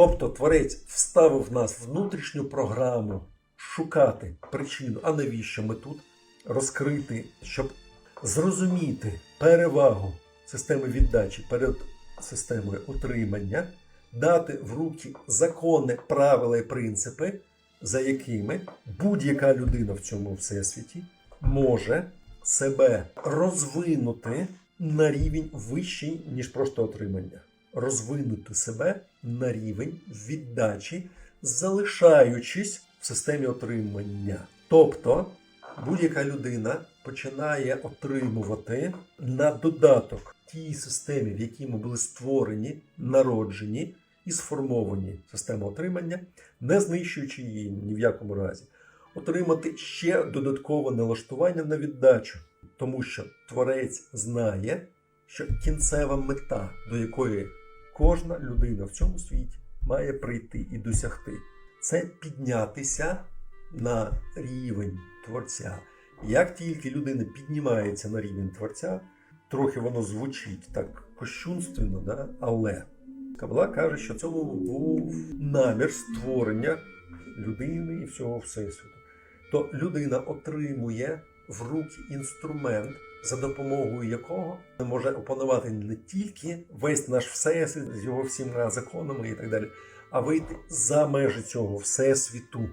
Тобто творець вставив в нас внутрішню програму шукати причину, а навіщо ми тут розкрити, щоб зрозуміти перевагу системи віддачі перед системою утримання, дати в руки закони, правила і принципи, за якими будь-яка людина в цьому всесвіті може себе розвинути на рівень вищий, ніж просто отримання. Розвинути себе на рівень віддачі, залишаючись в системі отримання. Тобто будь-яка людина починає отримувати на додаток тій системі, в якій ми були створені, народжені і сформовані системи отримання, не знищуючи її ні в якому разі, отримати ще додаткове налаштування на віддачу, тому що творець знає, що кінцева мета, до якої кожна людина в цьому світі має прийти і досягти, це піднятися на рівень творця. Як тільки людина піднімається на рівень творця, трохи воно звучить так кощунственно, да? але Кабала каже, що цьому був намір створення людини і всього всесвіту. То людина отримує в руки інструмент, за допомогою якого може опанувати не тільки весь наш всесвіт з його всіма законами і так далі, а вийти за межі цього всесвіту.